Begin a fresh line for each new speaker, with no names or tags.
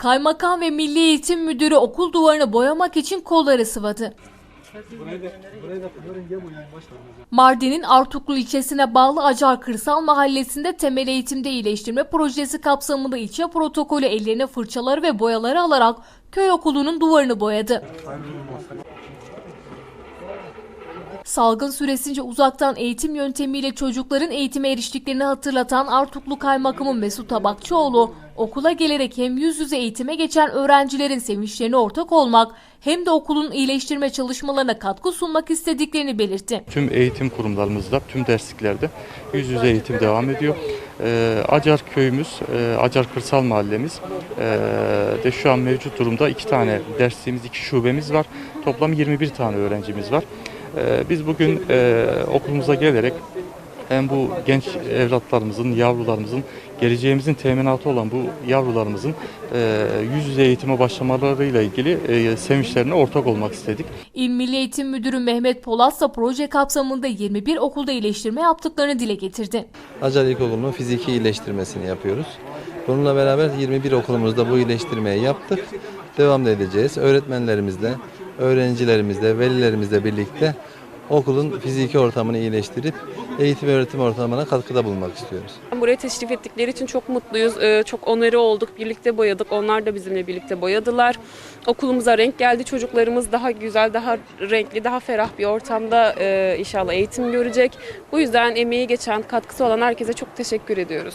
Kaymakam ve Milli Eğitim Müdürü okul duvarını boyamak için kolları sıvadı. Mardin'in Artuklu ilçesine bağlı Acar Kırsal Mahallesi'nde temel eğitimde iyileştirme projesi kapsamında ilçe protokolü ellerine fırçaları ve boyaları alarak köy okulunun duvarını boyadı. Salgın süresince uzaktan eğitim yöntemiyle çocukların eğitime eriştiklerini hatırlatan Artuklu Kaymakamı Mesut Tabakçıoğlu, okula gelerek hem yüz yüze eğitime geçen öğrencilerin sevinçlerine ortak olmak hem de okulun iyileştirme çalışmalarına katkı sunmak istediklerini belirtti.
Tüm eğitim kurumlarımızda, tüm dersliklerde yüz yüze eğitim devam ediyor. Ee, Acar köyümüz, e, Acar Kırsal Mahallemiz e, de şu an mevcut durumda iki tane dersliğimiz, iki şubemiz var. Toplam 21 tane öğrencimiz var. Ee, biz bugün e, okulumuza gelerek hem bu genç evlatlarımızın, yavrularımızın, geleceğimizin teminatı olan bu yavrularımızın e, yüz yüze eğitime başlamalarıyla ilgili e, sevinçlerine ortak olmak istedik.
İl Milli Eğitim Müdürü Mehmet Polat da proje kapsamında 21 okulda iyileştirme yaptıklarını dile getirdi.
Acar İlkokulu'nun fiziki iyileştirmesini yapıyoruz. Bununla beraber 21 okulumuzda bu iyileştirmeyi yaptık. Devam edeceğiz. Öğretmenlerimizle, öğrencilerimizle, velilerimizle birlikte okulun fiziki ortamını iyileştirip eğitim öğretim ortamına katkıda bulunmak istiyoruz.
Buraya teşrif ettikleri için çok mutluyuz. Ee, Çok onarı olduk. Birlikte boyadık. Onlar da bizimle birlikte boyadılar. Okulumuza renk geldi. Çocuklarımız daha güzel, daha renkli, daha ferah bir ortamda e, inşallah eğitim görecek. Bu yüzden emeği geçen, katkısı olan herkese çok teşekkür ediyoruz.